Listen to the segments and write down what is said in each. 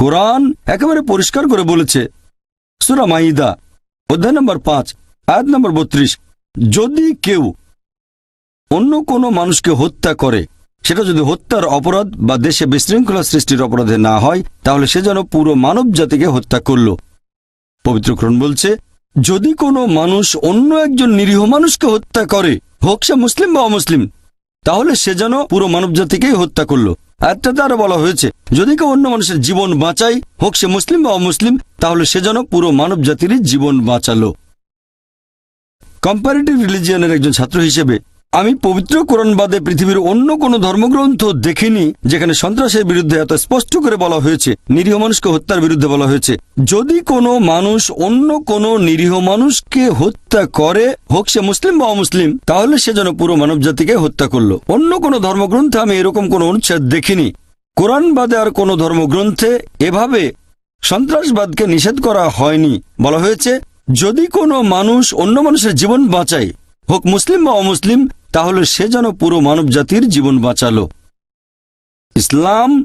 কোরআন একেবারে পরিষ্কার করে বলেছে। সুরা মাইদা অধ্যায় নম্বর পাঁচ, আয়াত নম্বর বত্রিশ, যদি কেউ অন্য কোনো মানুষকে হত্যা করে, সেটা যদি হত্যার অপরাধ বা দেশে বিশৃঙ্খলা সৃষ্টির অপরাধে না হয়, তাহলে সে যেন পুরো মানব জাতিকে হত্যা করল। পবিত্রক্রণ বলছে, যদি কোনো মানুষ অন্য একজন নিরীহ মানুষকে হত্যা করে, হোক সে মুসলিম বা অমুসলিম, তাহলে সে যেন পুরো মানব জাতিকেই হত্যা করল। একটাতে আরও বলা হয়েছে, যদি কেউ অন্য মানুষের জীবন বাঁচাই হোক সে মুসলিম বা অমুসলিম, তাহলে সে যেন পুরো মানব জাতিরই জীবন বাঁচালো। কম্পারেটিভ রিলিজিয়ানের একজন ছাত্র হিসেবে আমি পবিত্র কোরআন বাদে পৃথিবীর অন্য কোনো ধর্মগ্রন্থ দেখিনি, যেখানে সন্ত্রাসের বিরুদ্ধে এত স্পষ্ট করে বলা হয়েছে, নিরীহ মানুষকে হত্যার বিরুদ্ধে বলা হয়েছে। যদি কোনো মানুষ অন্য কোনো নিরীহ মানুষকে হত্যা করে, হোক সে মুসলিম বা অমুসলিম, তাহলে সে যেন পুরো মানব জাতিকে হত্যা করল। অন্য কোনো ধর্মগ্রন্থে আমি এরকম কোনো অনুচ্ছেদ দেখিনি। কোরআন বাদে আর কোনো ধর্মগ্রন্থে এভাবে সন্ত্রাসবাদকে নিষেধ করা হয়নি। বলা হয়েছে, যদি কোনো মানুষ অন্য মানুষের জীবন বাঁচায়, হোক মুসলিম বা অমুসলিম তাহলে সে যেন পুরো মানব জাতির জীবন বাঁচালো। ইসলাম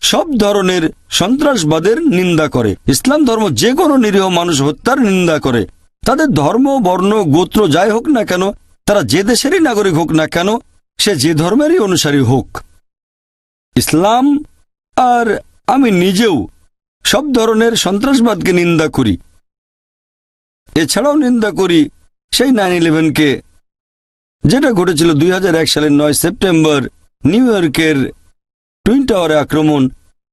সব ধরনের সন্ত্রাসবাদের নিন্দা করে। ইসলাম ধর্ম যে কোনো নিরীহ মানুষ হত্যার নিন্দা করে। তাদের ধর্ম, বর্ণ, গোত্র যাই হোক না কেন, তারা যে দেশেরই নাগরিক হোক না কেন, সে যে ধর্মেরই অনুসারী হোক। ইসলাম আর আমি নিজেও সব ধরনের সন্ত্রাসবাদকে নিন্দা করি। এছাড়াও নিন্দা করি সেই নাইন ইলেভেনকে যেটা ঘটেছিল দুই হাজার এক সালের নয় সেপ্টেম্বর, নিউ ইয়র্কের টুইন টাওয়ারে আক্রমণ।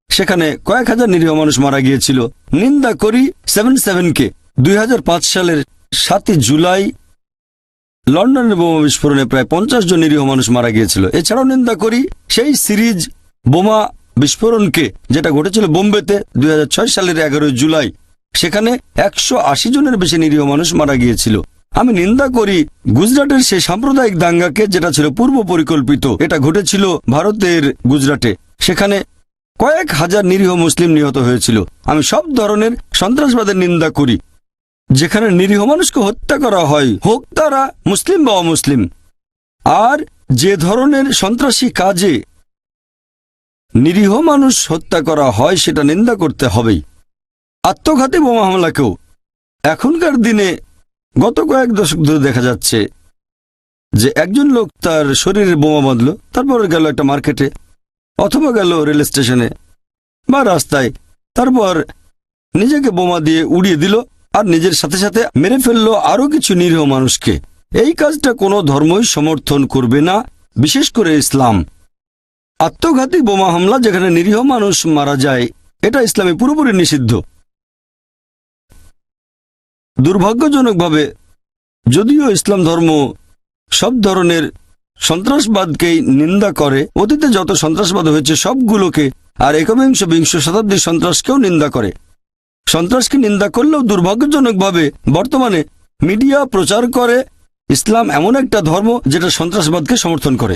সেখানে কয়েক হাজার নিরীহ মানুষ মারা গিয়েছিল। নিন্দা করি সেভেন সেভেনকে। দুই হাজার পাঁচ সালের সাতই জুলাই, লন্ডনের বোমা বিস্ফোরণে প্রায় পঞ্চাশ জন নিরীহ মানুষ মারা গিয়েছিল। এছাড়াও নিন্দা করি সেই সিরিজ বোমা বিস্ফোরণকে, যেটা ঘটেছিল বোম্বেতে দুই হাজার ছয় সালের এগারোই জুলাই। সেখানে একশো আশি জনের বেশি নিরীহ মানুষ মারা গিয়েছিল। আমি নিন্দা করি। গুজরাটের সেই সাম্প্রদায়িক দাঙ্গাকে যেটা ছিল পূর্ব পরিকল্পিত, এটা ঘটেছিল ভারতের গুজরাটে। সেখানে কয়েক হাজার নিরীহ মুসলিম নিহত হয়েছিল। আমি সব ধরনের সন্ত্রাসবাদের নিন্দা করি। যেখানে নিরীহ মানুষকে হত্যা করা হয়, হোক তারা মুসলিম বা অমুসলিম। আর যে ধরনের সন্ত্রাসী কাজে নিরীহ মানুষ হত্যা করা হয়, সেটা নিন্দা করতে হবেই। আত্মঘাতী বোমা হামলাকেও। এখনকার দিনে গত কয়েক দশক ধরে দেখা যাচ্ছে যে একজন লোক তার শরীরে বোমা বাঁধল, তারপর গেল একটা মার্কেটে, অথবা গেল রেল স্টেশনে বা রাস্তায়, তারপর নিজেকে বোমা দিয়ে উড়িয়ে দিল আর নিজের সাথে সাথে মেরে ফেলল আরও কিছু নিরীহ মানুষকে। এই কাজটা কোনো ধর্মই সমর্থন করবে না, বিশেষ করে ইসলাম। আত্মঘাতী বোমা হামলা যেখানে নিরীহ মানুষ মারা যায়, এটা ইসলামে পুরোপুরি নিষিদ্ধ। দুর্ভাগ্যজনকভাবে যদিও ইসলাম ধর্ম সব ধরনের সন্ত্রাসবাদকেই নিন্দা করে, অতীতে যত সন্ত্রাসবাদ হয়েছে সবগুলোকে আর একবিংশ বিংশ শতাব্দীর সন্ত্রাসকেও নিন্দা করে। সন্ত্রাসকে নিন্দা করলেও দুর্ভাগ্যজনকভাবে বর্তমানে মিডিয়া প্রচার করে ইসলাম এমন একটা ধর্ম যেটা সন্ত্রাসবাদকে সমর্থন করে।